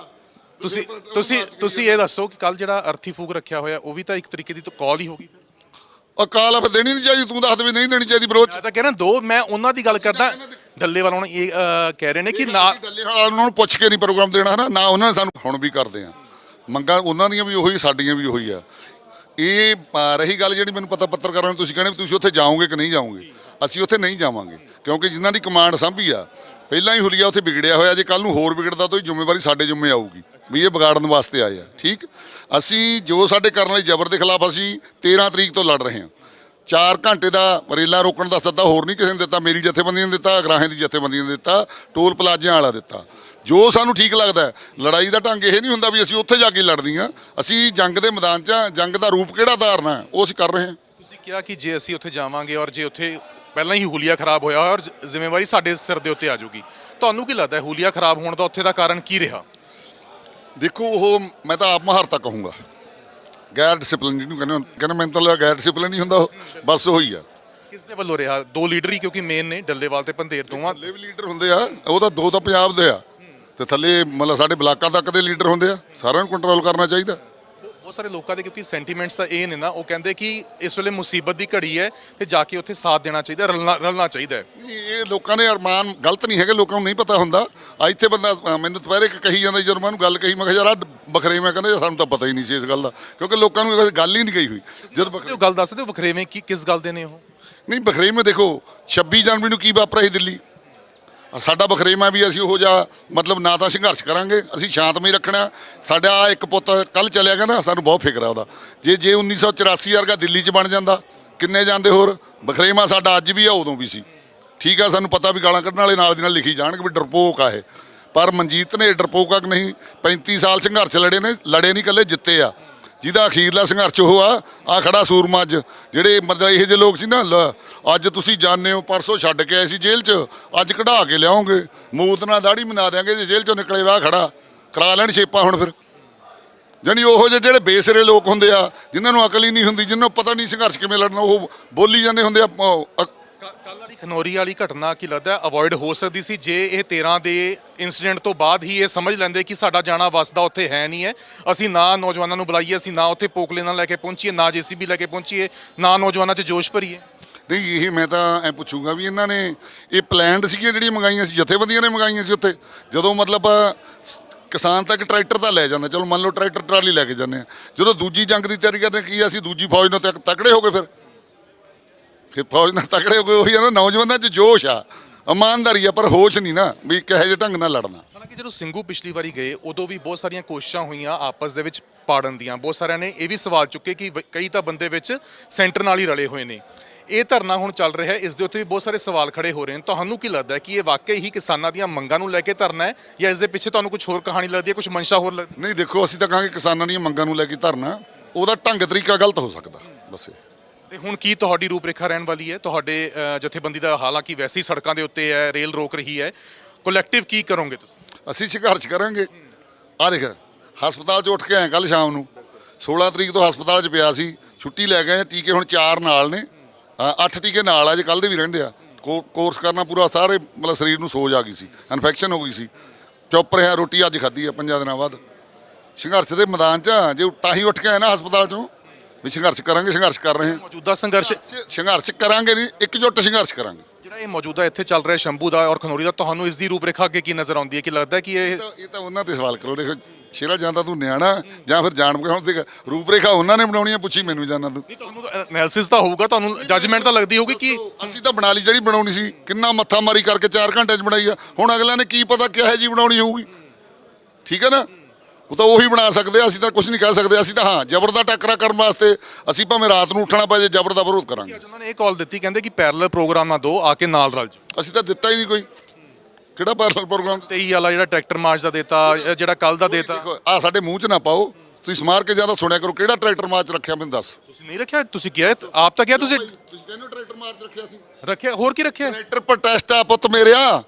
ਤੁਸੀਂ ਤੁਸੀਂ ਤੁਸੀਂ ਇਹ ਦੱਸੋ ਕਿ ਕੱਲ ਜਿਹੜਾ ਅਰਥੀ ਫੂਕ ਰੱਖਿਆ ਹੋਇਆ ਉਹ ਵੀ ਤਾਂ ਇੱਕ ਤਰੀਕੇ ਦੀ ਤਾਂ ਕਾਲ ਹੀ ਹੋਗੀ ਅਕਾਲ ਫਿਰ ਦੇਣੀ ਨਹੀਂ ਚਾਹੀਦੀ ਤੂੰ ਦੱਸ ਦੇ ਵੀ ਨਹੀਂ ਦੇਣੀ ਚਾਹੀਦੀ ਵਿਰੋਧ ਮੈਂ ਤਾਂ ਕਹਿ ਰਿਹਾ ਦੋ ਮੈਂ ਉਹਨਾਂ ਦੀ ਗੱਲ ਕਰਦਾ ਡੱਲੇ ਵਾਲਾ ਹੁਣ ਇਹ ਕਹਿ ਰਹੇ ਨੇ ਕਿ ਨਾ ਡੱਲੇ ਵਾਲਾ ਉਹਨਾਂ ਨੂੰ ਪੁੱਛ ਕੇ ਨਹੀਂ ਪ੍ਰੋਗਰਾਮ ਦੇਣਾ ਹਨਾ ਨਾ ਉਹਨਾਂ ਨੇ ਸਾਨੂੰ ਹੁਣ ਵੀ ਕਰਦੇ ਆ। ਮੰਗਾਂ ਉਹਨਾਂ ਦੀਆਂ ਵੀ ਉਹੀ ਸਾਡੀਆਂ ਵੀ ਉਹੀ ਆ। ਇਹ ਆ, ਰਹੀ ਗੱਲ ਜਿਹੜੀ ਮੈਨੂੰ ਪਤਾ ਪੱਤਰਕਾਰਾਂ ਨੂੰ ਤੁਸੀਂ ਕਹਿੰਦੇ ਵੀ ਤੁਸੀਂ ਉੱਥੇ ਜਾਓਗੇ ਕਿ ਨਹੀਂ ਜਾਓਗੇ? ਅਸੀਂ ਉੱਥੇ ਨਹੀਂ ਜਾਵਾਂਗੇ ਕਿਉਂਕਿ ਜਿਨ੍ਹਾਂ ਦੀ ਕਮਾਂਡ ਸਾਂਭੀ ਆ ਪਹਿਲਾਂ ਹੀ ਹੁਲੀਆ ਉੱਥੇ ਵਿਗੜਿਆ ਹੋਇਆ ਜੇ ਕੱਲ ਨੂੰ ਹੋਰ ਵਿਗੜਦਾ ਤਾਂ ਇਹ ਜ਼ਿੰਮੇਵਾਰੀ ਸਾਡੇ ਜ਼ਿੰਮੇ ਆਊਗੀ ਵੀ ਇਹ ਵਿਗਾੜਨ ਵਾਸਤੇ ਆਏ ਆ ਠੀਕ? ਅਸੀਂ ਜੋ ਸਾਡੇ ਕਰਨ ਵਾਲੇ ਜ਼ਬਰ ਦੇ ਖਿਲਾਫ ਅਸੀਂ 13 ਤਰੀਕ ਤੋਂ ਲੜ ਰਹੇ ਹਾਂ। 4 ਘੰਟੇ ਦਾ ਰੇਲਾਂ ਰੋਕਣ ਦਾ ਸੱਦਾ ਹੋਰ ਨਹੀਂ ਕਿਸੇ ਨੇ ਦਿੱਤਾ ਮੇਰੀ ਜਥੇਬੰਦੀਆਂ ਨੇ ਦਿੱਤਾ ਅਗਰਾਹਾਂ ਦੀ ਜਥੇਬੰਦੀਆਂ ਨੇ ਦਿੱਤਾ ਟੋਲ ਪਲਾਜ਼ਿਆਂ ਵਾਲਾ ਦਿੱਤਾ। ਜੋ ਸਾਨੂੰ ਠੀਕ ਲੱਗਦਾ ਹੈ, ਲੜਾਈ ਦਾ ਢੰਗ ਇਹ ਨਹੀਂ ਹੁੰਦਾ ਵੀ ਅਸੀਂ ਉੱਥੇ ਜਾ ਕੇ ਲੜਦੀਆਂ। ਅਸੀਂ ਜੰਗ ਦੇ ਮੈਦਾਨ 'ਚ ਹਾਂ, ਜੰਗ ਦਾ ਰੂਪ ਕਿਹੜਾ ਧਾਰਨਾ ਹੈ, ਉਹ ਅਸੀਂ ਕਰ ਰਹੇ ਹਾਂ। ਤੁਸੀਂ ਕਿਹਾ ਕਿ ਜੇ ਅਸੀਂ ਉੱਥੇ ਜਾਵਾਂਗੇ ਔਰ ਜੇ ਉੱਥੇ ਪਹਿਲਾਂ ਹੀ ਹੁਲੀਆ ਖਰਾਬ ਹੋਇਆ ਔਰ ਜ਼- ਜ਼ਿੰਮੇਵਾਰੀ ਸਾਡੇ ਸਿਰ ਦੇ ਉੱਤੇ ਆ ਜਾਊਗੀ। ਤੁਹਾਨੂੰ ਕੀ ਲੱਗਦਾ ਹੈ? ਹੁਲੀਆ ਖਰਾਬ ਹੋਣ ਦਾ ਉੱਥੇ ਦਾ ਕਾਰਨ ਕੀ ਰਿਹਾ? ਦੇਖੋ ਉਹ ਮੈਂ ਤਾਂ ਆਪ ਮਹਾਰਤਾ ਕਹੂੰਗਾ। ਗੈਰ ਡਿਸਪਲਿਨ ਜਿਹਨੂੰ ਕਹਿੰਦੇ ਕਹਿੰਦੇ ਮੈਨੂੰ ਤਾਂ ਲੱਗਦਾ ਗੈਰ ਡਿਸਪਲਿਨ ਨਹੀਂ ਹੁੰਦਾ ਉਹ। ਬਸ ਉਹੀ ਆ। ਕਿਸ ਦੇ ਵੱਲੋਂ ਰਿਹਾ? ਦੋ ਲੀਡਰ ਹੀ ਕਿਉਂਕਿ ਮੇਨ ਨੇ ਡੱਲੇਵਾਲ ਤੇ ਪੰਧੇਰ ਦੋਵਾਂ। ਵੀ ਲੀਡਰ ਹੁੰਦੇ ਆ। ਉਹ ਤਾਂ ਦੋ ਤਾਂ ਪੰਜਾਬ ਦੇ ਆ। ਤੇ ਥੱਲੇ ਮਤਲਬ ਸਾਡੇ ਬਲਾਕਾਂ ਤੱਕ ਦੇ ਲੀਡਰ ਹੁੰਦੇ ਆ ਸਾਰਿਆਂ ਨੂੰ ਕੰਟਰੋਲ ਕਰਨਾ ਚਾਹੀਦਾ। ਬਹੁਤ ਸਾਰੇ ਲੋਕਾਂ ਦੇ ਕਿਉਂਕਿ ਸੈਂਟੀਮੈਂਟਸ ਤਾਂ ਇਹ ਨੇ ਨਾ ਉਹ ਕਹਿੰਦੇ ਕਿ ਇਸ ਵੇਲੇ ਮੁਸੀਬਤ ਦੀ ਘੜੀ ਹੈ ਤੇ ਜਾ ਕੇ ਉੱਥੇ ਸਾਥ ਦੇਣਾ ਚਾਹੀਦਾ ਰਲਣਾ ਰਲਣਾ ਚਾਹੀਦਾ ਹੈ। ਨਹੀਂ, ਇਹ ਲੋਕਾਂ ਦੇ ਅਰਮਾਨ ਗਲਤ ਨਹੀਂ ਹੈਗੇ ਲੋਕਾਂ ਨੂੰ ਨਹੀਂ ਪਤਾ ਹੁੰਦਾ। ਆ ਇੱਥੇ ਬੰਦਾ ਅ, ਮੈਨੂੰ ਦੁਪਹਿਰੇ ਇੱਕ ਕਹੀ ਜਾਂਦਾ ਜਦੋਂ ਮੈਂ ਉਹਨੂੰ ਗੱਲ ਕਹੀ ਮੈਂ ਕਿਹਾ ਯਾਰ ਆ ਬਖਰੇ ਮੈਂ ਕਹਿੰਦਾ ਸਾਨੂੰ ਤਾਂ ਪਤਾ ਹੀ ਨਹੀਂ ਸੀ ਇਸ ਗੱਲ ਦਾ। ਕਿਉਂਕਿ ਲੋਕਾਂ ਨੂੰ ਇਹ ਗੱਲ ਹੀ ਨਹੀਂ ਕਹੀ ਹੋਈ। ਜਦ ਦਿਓ ਗੱਲ ਦੱਸ ਦਿਓ ਵਖਰੇਵੇਂ ਕੀ ਕਿਸ ਗੱਲ ਦੇ ਨੇ ਉਹ? ਨਹੀਂ ਬਖਰੇਵੇਂ ਦੇਖੋ 26 ਜਨਵਰੀ ਨੂੰ ਕੀ ਵਾਪਰਿਆ ਸੀ ਦਿੱਲੀ? ਆਹ ਸਾਡਾ ਬਖਰੇਵਾਂ ਵੀ ਅਸੀਂ ਉਹ ਜਿਹਾ, ਮਤਲਬ ਨਾ ਤਾਂ ਸੰਘਰਸ਼ ਕਰਾਂਗੇ, ਅਸੀਂ ਸ਼ਾਂਤਮਈ ਰੱਖਣਾ। ਸਾਡਾ ਆਹ ਇੱਕ ਪੁੱਤ ਕੱਲ ਚਲਿਆ ਗਿਆ ਨਾ, ਸਾਨੂੰ ਬਹੁਤ ਫਿਕਰ ਆ ਉਹਦਾ। ਜੇ ਜੇ 1984 ਵਰਗਾ ਦਿੱਲੀ 'ਚ ਬਣ ਜਾਂਦਾ, ਕਿੰਨੇ ਜਾਂਦੇ ਹੋਰ? ਬਖਰੇਵਾਂ ਸਾਡਾ ਅੱਜ ਵੀ ਆ, ਉਦੋਂ ਵੀ ਸੀ। ਠੀਕ ਆ, ਸਾਨੂੰ ਪਤਾ ਵੀ ਗਾਲਾਂ ਕੱਢਣ ਵਾਲੇ ਨਾਲ ਦੀ ਨਾਲ ਲਿਖੀ ਜਾਣਗੇ ਵੀ ਡਰਪੋਕ ਆ ਇਹ। ਪਰ ਮਨਜੀਤ ਨੇ ਡਰਪੋਕ ਆ ਕਿ ਨਹੀਂ 35 ਸਾਲ ਸੰਘਰਸ਼ ਲੜੇ ਨੇ, ਲੜੇ ਨਹੀਂ ਇਕੱਲੇ, ਜਿੱਤੇ ਆ। ਜਿਹਦਾ ਅਖੀਰਲਾ ਸੰਘਰਸ਼ ਉਹ ਆ ਆ ਖੜਾ ਸੂਰਮਾ ਅੱਜ। ਜਿਹੜੇ ਮਤਲਬ ਇਹੋ ਜਿਹੇ ਲੋਕ ਸੀ ਨਾ, ਲ- ਅੱਜ ਤੁਸੀਂ ਜਾਣਦੇ ਹੋ, ਪਰਸੋਂ ਛੱਡ ਕੇ ਆਏ ਸੀ ਜੇਲ੍ਹ 'ਚ, ਅੱਜ ਕਢਾ ਕੇ ਲਿਆਓਗੇ ਮੂਤ ਨਾਲ ਦਾੜੀ ਮਨਾ ਦਿਆਂਗੇ ਜੇ ਜੇਲ੍ਹ 'ਚੋਂ ਨਿਕਲੇ ਵਾ ਖੜਾ। ਕਰਾ ਲੈਣ ਛੇਪਾ ਹੁਣ ਫਿਰ। ਜਾਣੀ ਉਹੋ ਜਿਹੇ ਜਿਹੜੇ ਬੇਸਰੇ ਲੋਕ ਹੁੰਦੇ ਆ, ਜਿਨ੍ਹਾਂ ਨੂੰ ਅਕਲ ਹੀ ਨਹੀਂ ਹੁੰਦੀ, ਜਿਨ੍ਹਾਂ ਨੂੰ ਪਤਾ ਨਹੀਂ ਸੰਘਰਸ਼ ਕਿਵੇਂ ਲੜਨਾ, ਉਹ ਬੋਲੀ ਜਾਂਦੇ ਹੁੰਦੇ ਆ ਅ- ਅ- ਕੱਲ ਵਾਲੀ ਖਨੌਰੀ ਵਾਲੀ ਘਟਨਾ ਕੀ ਲੱਗਦਾ ਅਵੋਇਡ ਹੋ ਸਕਦੀ ਸੀ ਜੇ ਇਹ 13 ਦੇ ਇਨਸੀਡੈਂਟ ਤੋਂ ਬਾਅਦ ਹੀ ਇਹ ਸਮਝ ਲੈਂਦੇ ਕਿ ਸਾਡਾ ਜਾਣਾ ਵਸਦਾ ਉੱਥੇ ਹੈ ਨਹੀਂ ਹੈ। ਅਸੀਂ ਨਾ ਨੌਜਵਾਨਾਂ ਨੂੰ ਬੁਲਾਈਏ, ਅਸੀਂ ਨਾ ਉੱਥੇ ਪੋਕਲੇ ਨਾਲ ਲੈ ਕੇ ਪਹੁੰਚੀਏ, ਨਾ ਜੀਸੀਬੀ ਲੈ ਕੇ ਪਹੁੰਚੀਏ, ਨਾ ਨੌਜਵਾਨਾਂ 'ਚ ਜੋਸ਼ ਭਰੀਏ। ਨਹੀਂ, ਇਹ ਮੈਂ ਤਾਂ ਐ ਪੁੱਛੂੰਗਾ ਵੀ ਇਹਨਾਂ ਨੇ ਇਹ ਪਲਾਨਡ ਸੀਗੀਆਂ ਜਿਹੜੀਆਂ ਮੰਗਾਈਆਂ ਸੀ, ਜਥੇਬੰਦੀਆਂ ਨੇ ਮੰਗਾਈਆਂ ਸੀ ਉੱਥੇ? ਜਦੋਂ ਮਤਲਬ ਸ- ਕਿਸਾਨ ਤੱਕ ਟਰੈਕਟਰ ਤਾਂ ਲੈ ਜਾਂਦੇ, ਚਲੋ ਮੰਨ ਲਓ ਟਰੈਕਟਰ ਟਰਾਲੀ ਲੈ ਕੇ ਜਾਂਦੇ ਆ। ਜਦੋਂ ਦੂਜੀ ਜੰਗ ਦੀ ਤਿਆਰੀ ਕਰਦੇ ਕੀ ਅਸੀਂ ਦੂਜੀ ਫੌਜ ਨਾਲ ਤੱਕ ਤਕੜੇ ਹੋ ਗਏ ਫਿਰ? ਫਿਰ ਫੌਜ ਨਾਲ ਤਕੜੇ ਹੋ ਗਏ ਉਹੀ ਆ ਨਾ ਨੌਜਵਾਨਾਂ 'ਚ ਜੋਸ਼ ਆ। ਇਮਾਨਦਾਰੀ ਆ ਪਰ ਹੋਸ਼ ਨਹੀਂ ਨਾ ਵੀ ਕਿਹੋ ਜਿਹੇ ਢੰਗ ਨਾਲ ਲੜਨਾ। ਹਾਲਾਂਕਿ ਜਦੋਂ ਸਿੰਘੂ ਪਿਛਲੀ ਵਾਰੀ ਗਏ ਉਦੋਂ ਵੀ ਬਹੁਤ ਸਾਰੀਆਂ ਕੋਸ਼ਿਸ਼ਾਂ ਹੋਈਆਂ ਆਪਸ ਦੇ ਵਿੱਚ ਪਾੜਨ ਦੀਆਂ। ਬਹੁਤ ਸਾਰਿਆਂ ਨੇ ਇਹ ਵੀ ਸਵਾਲ ਚੁੱਕੇ ਕਿ ਵ- ਕਈ ਤਾਂ ਬੰਦੇ ਵਿੱਚ ਸੈਂਟਰ ਨਾਲ ਹੀ ਰਲੇ ਹੋਏ ਨੇ। ਇਹ ਧਰਨਾ ਹੁਣ ਚੱਲ ਰਿਹਾ ਹੈ ਇਸ ਦੇ ਉੱਤੇ ਵੀ ਬਹੁਤ ਸਾਰੇ ਸਵਾਲ ਖੜੇ ਹੋ ਰਹੇ ਨੇ। ਤੁਹਾਨੂੰ ਕੀ ਲੱਗਦਾ ਹੈ ਕਿ ਇਹ ਵਾਕਈ ਹੀ ਕਿਸਾਨਾਂ ਦੀਆਂ ਮੰਗਾਂ ਨੂੰ ਲੈ ਕੇ ਧਰਨਾ ਹੈ ਜਾਂ ਇਸ ਦੇ ਪਿੱਛੇ ਤੁਹਾਨੂੰ ਕੁਝ ਹੋਰ ਕਹਾਣੀ ਲੱਗਦੀ ਹੈ ਕੁਝ ਮਨਸ਼ਾ ਹੋਰ ਲੱਗਦੀ ਨਹੀਂ ਦੇਖੋ ਅਸੀਂ ਤਾਂ ਕਹਾਂਗੇ ਕਿਸਾਨਾਂ ਦੀਆਂ ਮੰਗਾਂ ਨੂੰ ਲੈ ਕੇ ਧਰਨਾ ਉਹਦਾ ਢੰਗ ਤਰੀਕਾ ਗਲਤ ਹੋ ਸਕਦਾ। ਬਸ ਇਹ। ਤੇ ਹੁਣ ਕੀ ਤੁਹਾਡੀ ਰੂਪਰੇਖਾ ਰਹਿਣ ਵਾਲੀ ਹੈ? ਤੁਹਾਡੇ ਜਥੇਬੰਦੀ ਦਾ ਹਾਲਾਂਕਿ ਵੈਸੀ ਸੜਕਾਂ ਦੇ ਉੱਤੇ ਹੈ ਰੇਲ ਰੋਕ ਰਹੀ ਹੈ। ਕਲੈਕਟਿਵ ਕੀ ਕਰੋਗੇ ਤੁਸੀਂ? ਅਸੀਂ ਸੰਘਰਸ਼ ਕਰਾਂਗੇ। ਆ ਦੇਖ ਹਸਪਤਾਲ 'ਚ ਉੱਠ ਕੇ ਆਏ ਕੱਲ ਸ਼ਾਮ ਨੂੰ। 16 ਤਰੀਕ ਤੋਂ ਹਸਪਤਾਲ 'ਚ ਪਿਆ ਸੀ। ਛੁੱਟੀ ਲੈ ਗਏ ਟੀਕੇ ਹੁਣ 4 ਨਾਲ ਨੇ। 8 ਟੀਕੇ ਨਾਲ ਆ ਜੇ ਕੱਲ ਦੇ ਵੀ ਰਹਿੰਦੇ ਆ। ਕੋ- ਕੋਰਸ ਕਰਨਾ ਪੂਰਾ ਸਾਰੇ ਮਤਲਬ ਸਰੀਰ ਨੂੰ ਸੋਜ ਆ ਗਈ ਸੀ। ਇਨਫੈਕਸ਼ਨ ਹੋ ਗਈ ਸੀ। ਚੁੱਪ ਰਿਹਾ ਰੋਟੀ ਅੱਜ ਖਾਧੀ ਆ ਪੰਜਾਂ ਦਿਨਾਂ ਬਾਅਦ। ਸੰਘਰਸ਼ ਦੇ ਮੈਦਾਨ 'ਚ ਆ, ਜੇ ਤਾਂ ਹੀ ਉੱਠ ਕੇ ਆਏ ਨਾ ਹਸਪਤਾਲ 'ਚੋਂ। ਵੀ ਸੰਘਰਸ਼ ਕਰਾਂਗੇ ਸੰਘਰਸ਼ ਕਰ ਰਹੇ ਹਾਂ। ਮੌਜੂਦਾ ਸੰਘਰਸ਼ ਸੰਘਰਸ਼ ਕਰਾਂਗੇ ਨਹੀਂ ਇਕਜੁੱਟ ਸੰਘਰਸ਼ ਕਰਾਂਗੇ। ਜਿਹੜਾ ਇਹ ਮੌਜੂਦਾ ਇੱਥੇ ਚੱਲ ਰਿਹਾ ਸ਼ੰਭੂ ਦਾ ਔਰ ਖਨੌਰੀ ਦਾ ਤੁਹਾਨੂੰ ਇਸ ਦੀ ਰੂਪਰੇਖਾ ਅੱਗੇ ਕੀ ਨਜ਼ਰ ਆਉਂਦੀ ਹੈ? ਕਿ ਲੱਗਦਾ ਹੈ ਕਿ ਇਹ ਇਹ ਤਾਂ- ਇਹ ਤਾਂ ਉਹਨਾਂ ਤੇ ਸਵਾਲ ਕਰੋ। ਦੇਖੋ ਸ਼ੇਰਾ ਜਾਂਦਾ ਤੂੰ ਨਿਆਣਾ ਜਾਂ ਫਿਰ ਜਾਣ ਕੇ ਹੁਣ ਤੇ ਰੂਪਰੇਖਾ ਉਹਨਾਂ ਨੇ ਬਣਾਉਣੀ ਆ ਪੁੱਛੀ ਮੈਨੂੰ ਜਾਣਾ ਤੂੰ। ਨਹੀਂ ਤੁਹਾਨੂੰ ਐਨਾਲਿਸਿਸ ਤਾਂ ਹੋਊਗਾ ਤੁਹਾਨੂੰ ਜੱਜਮੈਂਟ ਤਾਂ ਲੱਗਦੀ ਹੋਊਗੀ ਕਿ ਅਸੀਂ ਤਾਂ ਬਣਾ ਲਈ ਜਿਹੜੀ ਬਣਾਉਣੀ ਸੀ ਕਿੰਨਾ ਮੱਥਾ ਮਾਰੀ ਕਰਕੇ 4 ਘੰਟੇ 'ਚ ਬਣਾਈ ਆ। ਹੁਣ ਅਗਲਿਆਂ ਨੇ ਕੀ ਪਤਾ ਕਿਹੋ ਜੀ ਬਣਾਉਣੀ ਹੋਊਗੀ। ਠੀਕ ਹੈ ਨਾ? ਉਹ ਤਾਂ ਉਹੀ ਬਣਾ ਸਕਦੇ ਆ ਅਸੀਂ ਤਾਂ ਕੁਝ ਨਹੀਂ ਕਹਿ ਸਕਦੇ ਅਸੀਂ ਤਾਂ ਹਾਂ ਜ਼ਬਰ ਦਾ ਟੱਕਰਾ ਕਰਨ ਵਾਸਤੇ ਅਸੀਂ ਭਾਵੇਂ ਰਾਤ ਨੂੰ ਉੱਠਣਾ ਪਏ ਜੇ ਜ਼ਬਰ ਦਾ ਵਿਰੋਧ ਕਰਾਂਗੇ। ਅੱਜ ਉਹਨਾਂ ਨੇ ਇਹ ਕਾਲ ਦਿੱਤੀ ਕਹਿੰਦੇ ਕਿ ਪੈਰਲਲ ਪ੍ਰੋਗਰਾਮ ਨਾ ਦੋ ਆ ਕੇ ਨਾਲ ਰਲ ਜਾਓ। ਅਸੀਂ ਤਾਂ ਦਿੱਤਾ ਹੀ ਨਹੀਂ ਕੋਈ। ਕਿਹੜਾ ਪੈਰਲਲ ਪ੍ਰੋਗਰਾਮ 23 ਵਾਲਾ ਜਿਹੜਾ ਟਰੈਕਟਰ ਮਾਰਚ ਦਾ ਦੇਤਾ ਜਿਹੜਾ ਕੱਲ ਦਾ ਦੇਤਾ। ਆ ਸਾਡੇ ਮੂੰਹ 'ਚ ਨਾ ਪਾਓ ਤੁਸੀਂ ਸਮਾਰ ਕੇ ਜ਼ਿਆਦਾ ਸੁਣਿਆ ਕਰੋ ਕਿਹੜਾ ਟਰੈਕਟਰ ਮਾਰਚ ਰੱਖਿਆ ਮੈਨੂੰ ਦੱਸ। ਤੁਸੀਂ ਨਹੀਂ ਰੱਖਿਆ ਤੁਸੀਂ ਕਿਹਾ ਆਪ ਤਾਂ ਕਿਹਾ ਤੁਸੀਂ ਤੁਸੀਂ ਕਹਿੰਦੇ ਟਰੈਕਟਰ ਮਾਰਚ ਰੱਖਿਆ ਸੀ। ਰੱਖਿਆ ਹੋਰ ਕੀ ਰੱਖਿਆ? ਟਰੈਕਟਰ ਪ੍ਰੋਟੈਸਟ ਆ ਪੁੱਤ ਮੇਰਿਆ।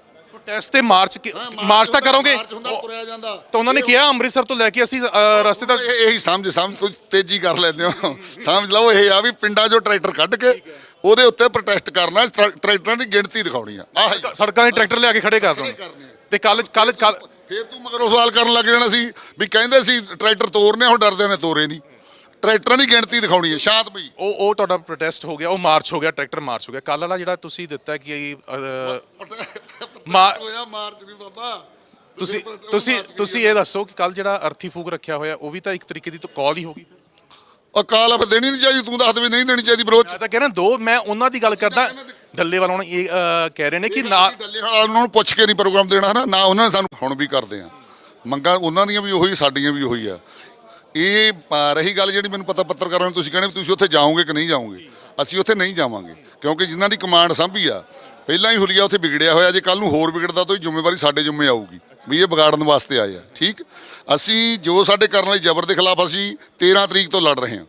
ਟੈਸਟ ਤੇ ਮਾਰਚ ਕੀ- ਮਾਰਚ ਤਾਂ ਕਰੋਗੇ? ਮਾਰਚ ਹੁੰਦਾ ਉਹ- ਤੁਰਿਆ ਜਾਂਦਾ। ਤਾਂ ਉਹਨਾਂ ਨੇ ਕਿਹਾ ਅੰਮ੍ਰਿਤਸਰ ਤੋਂ ਲੈ ਕੇ ਅਸੀਂ ਅ, ਰਸਤੇ ਤੱਕ ਇਹ ਇਹੀ ਸਮਝ ਸਮਝ ਤੁਸੀਂ ਤੇਜ਼ੀ ਕਰ ਲੈਂਦੇ ਹੋ। ਸਮਝ ਲਓ ਇਹ ਆ ਵੀ ਪਿੰਡਾਂ 'ਚੋਂ ਟਰੈਕਟਰ ਕੱਢ ਕੇ ਉਹਦੇ ਉੱਤੇ ਪ੍ਰੋਟੈਸਟ ਕਰਨਾ ਟਰੈ- ਟਰੈਕਟਰਾਂ ਦੀ ਗਿਣਤੀ ਦਿਖਾਉਣੀ ਆ। ਆਹ ਹੀ। ਸੜਕਾਂ 'ਤੇ ਟਰੈਕਟਰ ਲਿਆ ਕੇ ਖੜੇ ਕਰ ਦੋ ਕਰਨੇ ਆ। ਤੇ ਕੱਲ ਕੱਲ ਕੱਲ ਫਿਰ ਤੂੰ ਮਗਰੋਂ ਸਵਾਲ ਕਰਨ ਲੱਗ ਜਾਣਾ ਸੀ ਵੀ ਕਹਿੰਦੇ ਸੀ ਟਰੈਕਟਰ ਤੋਰਨੇ ਹੁਣ ਡਰਦੇ ਨੇ ਤੋਰੇ ਨਹੀਂ। ਟਰੈਕਟਰਾਂ ਦੀ ਗਿਣਤੀ ਦਿਖਾਉਣੀ ਹੈ ਸ਼ਾਂਤ ਬਈ। ਉਹ ਉਹ ਤੁਹਾਡਾ ਪ੍ਰੋਟੈਸਟ ਹੋ ਗਿਆ ਉਹ ਮਾਰਚ ਹੋ ਗਿਆ ਟਰੈਕਟਰ ਮਾਰਚ ਹੋ ਗਿਆ। ਕੱਲ ਵਾਲਾ ਜਿਹੜਾ ਤੁਸੀਂ ਦਿੱਤਾ ਕਿ ਅ, ਮਾ- ਹੋਇਆ ਮਾਰਚ ਨਹੀਂ ਬਾਬਾ। ਤੁਸੀਂ ਤੁਸੀਂ ਤੁਸੀਂ ਇਹ ਦੱਸੋ ਕਿ ਕੱਲ ਜਿਹੜਾ ਅਰਥੀ ਫੂਕ ਰੱਖਿਆ ਹੋਇਆ ਉਹ ਵੀ ਤਾਂ ਇੱਕ ਤਰੀਕੇ ਦੀ ਤਾਂ ਕਾਲ ਹੀ ਹੋਗੀ ਅਕਾਲ ਆਪ ਦੇਣੀ ਨਹੀਂ ਚਾਹੀਦੀ ਤੂੰ ਦੱਸ ਦੇ ਵੀ ਨਹੀਂ ਦੇਣੀ ਚਾਹੀਦੀ ਬਰੋਚ ਤਾਂ ਕਹਿ ਰਿਹਾ ਦੋ ਮੈਂ ਉਹਨਾਂ ਦੀ ਗੱਲ ਕਰਦਾ ਡੱਲੇ ਵਾਲਾ ਹੁਣ ਇਹ ਕਹਿ ਰਹੇ ਨੇ ਕਿ ਨਾ ਡੱਲੇ ਵਾਲਾ ਉਹਨਾਂ ਨੂੰ ਪੁੱਛ ਕੇ ਨਹੀਂ ਪ੍ਰੋਗਰਾਮ ਦੇਣਾ ਹਨਾ? ਨਾ ਉਹਨਾਂ ਨੇ ਸਾਨੂੰ ਹੁਣ ਵੀ ਕਰਦੇ ਆ। ਮੰਗਾਂ ਉਹਨਾਂ ਦੀਆਂ ਵੀ ਉਹੀ ਸਾਡੀਆਂ ਵੀ ਉਹੀ ਆ। ਇਹ ਰਹੀ ਗੱਲ ਜਿਹੜੀ ਮੈਨੂੰ ਪਤਾ ਪੱਤਰਕਾਰਾਂ ਨੂੰ ਤੁਸੀਂ ਕਹਿੰਦੇ ਵੀ ਤੁਸੀਂ ਉੱਥੇ ਜਾਓਗੇ ਕਿ ਨਹੀਂ ਜਾਓਗੇ? ਅਸੀਂ ਉੱਥੇ ਨਹੀਂ ਜਾਵਾਂਗੇ ਕਿਉਂਕਿ ਜਿਨ੍ਹਾਂ ਦੀ ਕਮਾਂਡ ਸੰਭੀ ਆ ਪਹਿਲਾਂ ਹੀ ਹੁਲੀਆ ਉੱਥੇ ਵਿਗੜਿਆ ਹੋਇਆ, ਜੇ ਕੱਲ ਨੂੰ ਹੋਰ ਵਿਗੜਦਾ ਤਾਂ ਇਹ ਜ਼ਿੰਮੇਵਾਰੀ ਸਾਡੇ ਜ਼ਿੰਮੇ ਆਊਗੀ, ਵੀ ਇਹ ਵਿਗਾੜਨ ਵਾਸਤੇ ਆਏ ਆ, ਠੀਕ? ਅਸੀਂ ਜੋ ਸਾਡੇ ਕਰਨ ਵਾਲੀ ਜ਼ਬਰ ਦੇ ਖਿਲਾਫ ਅਸੀਂ 13 ਤਰੀਕ ਤੋਂ ਲੜ ਰਹੇ ਹਾਂ।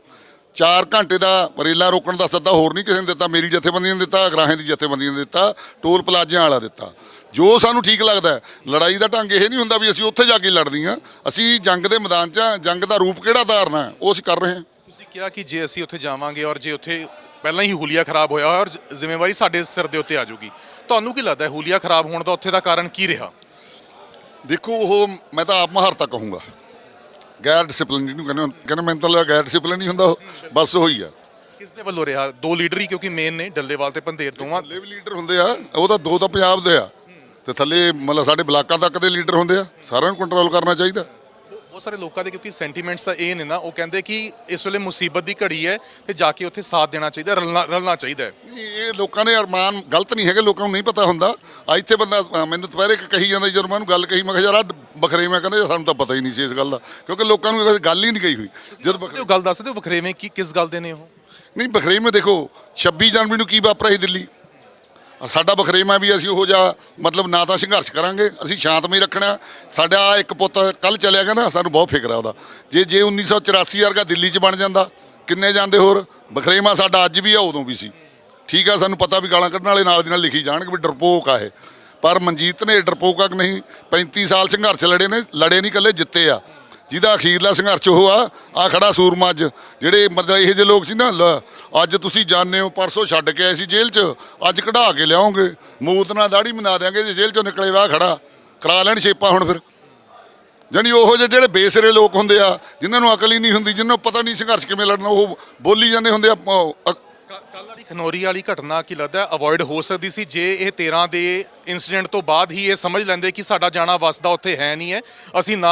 4 ਘੰਟੇ ਦਾ ਰੇਲਾਂ ਰੋਕਣ ਦਾ ਸੱਦਾ ਹੋਰ ਨਹੀਂ ਕਿਸੇ ਨੇ ਦਿੱਤਾ, ਮੇਰੀ ਜਥੇਬੰਦੀਆਂ ਨੇ ਦਿੱਤਾ, ਅਗਰਾਹਾਂ ਦੀ ਜਥੇਬੰਦੀਆਂ ਨੇ ਦਿੱਤਾ, ਟੋਲ ਪਲਾਜ਼ਿਆਂ ਵਾਲਾ ਦਿੱਤਾ। ਜੋ ਸਾਨੂੰ ਠੀਕ ਲੱਗਦਾ, ਲੜਾਈ ਦਾ ਢੰਗ ਇਹ ਨਹੀਂ ਹੁੰਦਾ ਵੀ ਅਸੀਂ ਉੱਥੇ ਜਾ ਕੇ ਲੜਦੀਆਂ ਅਸੀਂ ਜੰਗ ਦੇ ਮੈਦਾਨ 'ਚ ਜੰਗ ਦਾ ਰੂਪ ਕਿਹੜਾ ਧਾਰਨਾ ਉਹ ਅਸੀਂ ਕਰ ਰਹੇ ਹਾਂ। ਤੁਸੀਂ ਕਿਹਾ ਕਿ ਜੇ ਅਸੀਂ ਉੱਥੇ ਜਾਵਾਂਗੇ ਔਰ ਜੇ ਉੱਥੇ ਪਹਿਲਾਂ ਹੀ ਹੁਲੀਆ ਖਰਾਬ ਹੋਇਆ ਔਰ ਜ਼- ਜ਼ਿੰਮੇਵਾਰੀ ਸਾਡੇ ਸਿਰ ਦੇ ਉੱਤੇ ਆ ਜਾਊਗੀ। ਤੁਹਾਨੂੰ ਕੀ ਲੱਗਦਾ ਹੈ ਹੁਲੀਆ ਖਰਾਬ ਹੋਣ ਦਾ ਉੱਥੇ ਦਾ ਕਾਰਨ ਕੀ ਰਿਹਾ? ਦੇਖੋ ਉਹ ਮੈਂ ਤਾਂ ਆਪ ਮਹਾਰਤਾ ਕਹੂੰਗਾ। ਗੈਰ ਡਿਸਪਲਿਨ ਜਿਹਨੂੰ ਕਹਿੰਦੇ ਕਹਿੰਦੇ ਮੈਨੂੰ ਤਾਂ ਲੱਗਦਾ ਗੈਰ ਡਿਸਪਲਿਨ ਹੀ ਹੁੰਦਾ ਬਸ ਉਹੀ ਆ। ਕਿਸ ਦੇ ਵੱਲੋਂ ਰਿਹਾ? ਦੋ ਲੀਡਰ ਹੀ ਕਿਉਂਕਿ ਮੇਨ ਨੇ ਡੱਲੇਵਾਲ ਤੇ ਪੰਧੇਰ ਦੋਵਾਂ। ਥੱਲੇ ਵੀ ਲੀਡਰ ਹੁੰਦੇ ਆ ਉਹ ਤਾਂ ਦੋ ਤਾਂ ਪੰਜਾਬ ਦੇ ਆ। ਤੇ ਥੱਲੇ ਮਤਲਬ ਸਾਡੇ ਬਲਾਕਾਂ ਤੱਕ ਦੇ ਲੀਡਰ ਹੁੰਦੇ ਆ ਸਾਰਿਆਂ ਨੂੰ ਕੰਟਰੋਲ ਕਰਨਾ ਚਾਹੀਦਾ। ਬਹੁਤ ਸਾਰੇ ਲੋਕਾਂ ਦੇ ਕਿਉਂਕਿ ਸੈਂਟੀਮੈਂਟਸ ਤਾਂ ਇਹ ਨੇ ਨਾ ਉਹ ਕਹਿੰਦੇ ਕਿ ਇਸ ਵੇਲੇ ਮੁਸੀਬਤ ਦੀ ਘੜੀ ਹੈ ਤੇ ਜਾ ਕੇ ਉੱਥੇ ਸਾਥ ਦੇਣਾ ਚਾਹੀਦਾ ਰਲਣਾ ਰਲਣਾ ਚਾਹੀਦਾ ਹੈ। ਨਹੀਂ, ਇਹ ਲੋਕਾਂ ਦੇ ਅਰਮਾਨ ਗਲਤ ਨਹੀਂ ਹੈਗੇ ਲੋਕਾਂ ਨੂੰ ਨਹੀਂ ਪਤਾ ਹੁੰਦਾ। ਆ ਇੱਥੇ ਬੰਦਾ ਅ, ਮੈਨੂੰ ਦੁਪਹਿਰੇ ਇੱਕ ਕਹੀ ਜਾਂਦਾ ਜਦੋਂ ਮੈਂ ਉਹਨੂੰ ਗੱਲ ਕਹੀ ਮੈਂ ਕਿਹਾ ਯਾਰ ਆਹ ਬਖਰੇ ਮੈਂ ਕਹਿੰਦਾ ਸਾਨੂੰ ਤਾਂ ਪਤਾ ਹੀ ਨਹੀਂ ਸੀ ਇਸ ਗੱਲ ਦਾ ਕਿਉਂਕਿ ਲੋਕਾਂ ਨੂੰ ਇਹ ਗੱਲ ਹੀ ਨਹੀਂ ਕਹੀ ਹੋਈ। ਜਦੋਂ ਬਖਰੇ ਦਿਓ ਗੱਲ ਦੱਸ ਦਿਓ ਵਖਰੇਵੇਂ ਕੀ ਕਿਸ ਗੱਲ ਦੇ ਨੇ ਉਹ? ਨਹੀਂ ਬਖਰੇਵੇਂ ਦੇਖੋ 26 ਜਨਵਰੀ ਨੂੰ ਕੀ ਵਾਪਰਿਆ ਸੀ ਦਿੱਲੀ? ਸਾਡਾ ਬਖਰੇਵਾਂ ਵੀ ਅਸੀਂ ਉਹ ਜਿਹਾ, ਮਤਲਬ ਨਾ ਤਾਂ ਸੰਘਰਸ਼ ਕਰਾਂਗੇ, ਅਸੀਂ ਸ਼ਾਂਤਮਈ ਰੱਖਣਾ। ਸਾਡਾ ਆਹ ਇੱਕ ਪੁੱਤ ਕੱਲ ਚਲਿਆ ਗਿਆ ਨਾ, ਸਾਨੂੰ ਬਹੁਤ ਫਿਕਰ ਆ ਉਹਦਾ। ਜੇ ਜੇ 1984 ਵਰਗਾ ਦਿੱਲੀ 'ਚ ਬਣ ਜਾਂਦਾ, ਕਿੰਨੇ ਜਾਂਦੇ ਹੋਰ? ਬਖਰੇਵਾਂ ਸਾਡਾ ਅੱਜ ਵੀ ਆ, ਉਦੋਂ ਵੀ ਸੀ। ਠੀਕ ਆ, ਸਾਨੂੰ ਪਤਾ ਵੀ ਗਾਲਾਂ ਕੱਢਣ ਵਾਲੇ ਨਾਲ ਦੀ ਨਾਲ ਲਿਖੀ ਜਾਣਗੇ ਵੀ ਡਰਪੋਕ ਆ ਇਹ। ਪਰ ਮਨਜੀਤ ਨੇ ਡਰਪੋਕ ਨਹੀਂ 35 ਸਾਲ ਸੰਘਰਸ਼ ਲੜੇ ਨੇ, ਲੜੇ ਨਹੀਂ ਇਕੱਲੇ, ਜਿੱਤੇ ਆ। ਜਿਹਦਾ ਅਖੀਰਲਾ ਸੰਘਰਸ਼ ਉਹ ਆ ਆ ਖੜਾ ਸੂਰਮਾ ਅੱਜ। ਜਿਹੜੇ ਮਤਲਬ ਇਹੋ ਜਿਹੇ ਲੋਕ ਸੀ ਨਾ ਅੱਜ ਤੁਸੀਂ ਜਾਣਦੇ ਹੋ, ਪਰਸੋਂ ਛੱਡ ਕੇ ਆਏ ਸੀ ਜੇਲ੍ਹ 'ਚ, ਅੱਜ ਕਢਾ ਕੇ ਲਿਆਓਗੇ ਮੂਤ ਨਾਲ ਦਾੜੀ ਮਨਾ ਦਿਆਂਗੇ ਜੇ ਜੇਲ੍ਹ 'ਚੋਂ ਨਿਕਲੇ ਵਾ ਖੜਾ। ਕਰਾ ਲੈਣ ਛੇਪਾ ਹੁਣ ਫਿਰ। ਜਾਣੀ ਉਹੋ ਜਿਹੇ ਜਿਹੜੇ ਬੇਸਰੇ ਲੋਕ ਹੁੰਦੇ ਆ, ਜਿਨ੍ਹਾਂ ਨੂੰ ਅਕਲ ਹੀ ਨਹੀਂ ਹੁੰਦੀ, ਜਿਨ੍ਹਾਂ ਨੂੰ ਪਤਾ ਨਹੀਂ ਸੰਘਰਸ਼ ਕਿਵੇਂ ਲੜਨਾ, ਉਹ ਬੋਲੀ ਜਾਂਦੇ ਹੁੰਦੇ ਆ, ਅ- ਕੱਲ ਵਾਲੀ ਖਨੌਰੀ ਵਾਲੀ ਘਟਨਾ ਕੀ ਲੱਗਦਾ, ਅਵੋਇਡ ਹੋ ਸਕਦੀ ਸੀ ਜੇ ਇਹ 13 ਦੇ ਇਨਸੀਡੈਂਟ ਤੋਂ ਬਾਅਦ ਹੀ ਇਹ ਸਮਝ ਲੈਂਦੇ ਕਿ ਸਾਡਾ ਜਾਣਾ ਵਸਦਾ ਉੱਥੇ ਹੈ ਨਹੀਂ ਹੈ। ਅਸੀਂ ਨਾ